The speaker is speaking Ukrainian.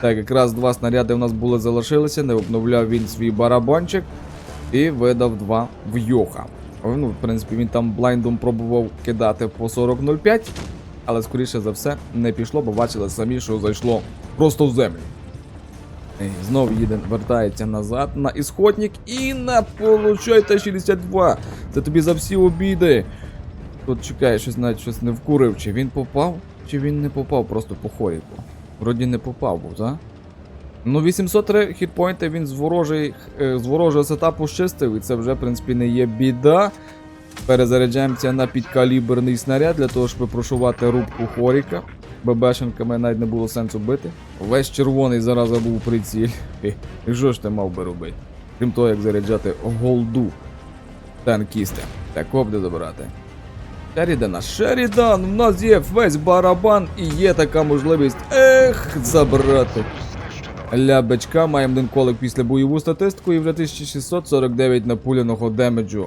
Так, якраз два снаряди у нас були залишилися, не обновляв він свій барабанчик і видав два в Йоха. Ну, в принципі, він там блайндом пробував кидати по 40.05, але скоріше за все не пішло, бо бачили самі, що зайшло просто в землю. Ей, Знов їде, вертається назад на ісходник і на получай Т-62. Це тобі за всі обіди. Тут чекає, щось навіть щось не вкурив. Чи він попав, чи він не попав просто по хоріку. Вроді не попав був, так? Ну, 803 хітпойнти він з, ворожий, е, з ворожого сетапу щистив, і це вже, в принципі, не є біда. Перезаряджаємося на підкаліберний снаряд для того, щоб прошувати рубку хоріка. ББшенками навіть не було сенсу бити. Весь червоний зараза був приціль. І що ж ти мав би робити? Крім того, як заряджати голду танкісти. Так де забирати. Шерідана, Шерідан, у нас є весь барабан і є така можливість. Ех, забрати. Лябечка, маємо один колик після бойову статистику і вже 1649 напуляного демеджу.